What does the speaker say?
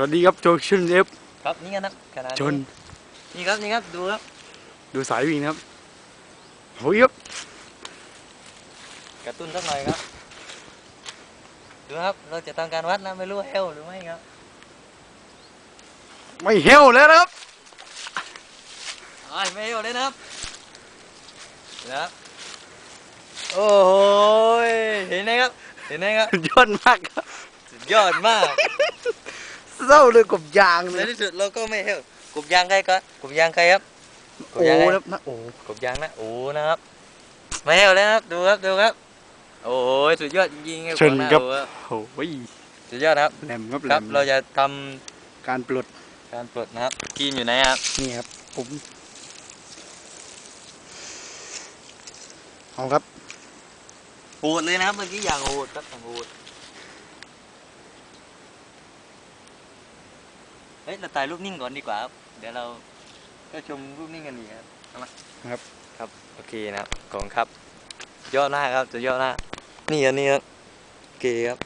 วัสดีครับโจชุนเอฟครับนี่กันนะขนาดชนนี่ครับนี่ครับดูครับดูสายวิ่งนะครับโอ้ยครับกระตุ้นสักหน่อยครับดูครับเราจะทำการวัดนะไม่รู้เฮลหรือไม่ครับ ไม่เฮลแล้วนะครับอ้ายไม่เฮลเลยนะครับนะครับโอ้โหยเห็นไหมครับเห็นไหมครับสุดยอดมากครับสุดยอดมาก เศร้าเลยกบยางในเลยที่สุดเราก็ไม่เฮลกบยางใครก็กบยางใครครับกบโอ้ยางใครครับนะโอ้กบยางนะโอ้นะครับไม่เฮลเลยนะครับดูครับดูครับ โอ้ยสุดยอดจริงๆชนครับโอ้โหโอ้ยสุดยอดนะครับแหลมครับแหลครับมเราจะทการปลดำการปลดนะครับกินอยู่ไหนครับนี่ครับผมเอาครับ โหดเลยนะครับเมื่อกี้อย่างโหดครับอย่างโหด ฮ้ยเราถ่ายรูปนิ่งก่อนดีกว่าครับเดี๋ยวเราก็ชมรูปนิ่งกันดีครับเอามาครับครับโอเคนะครับขอบคุณครับยอดหน้ากครับจะยอดหน้ากนี่ครับนี่ครับโอเคครับ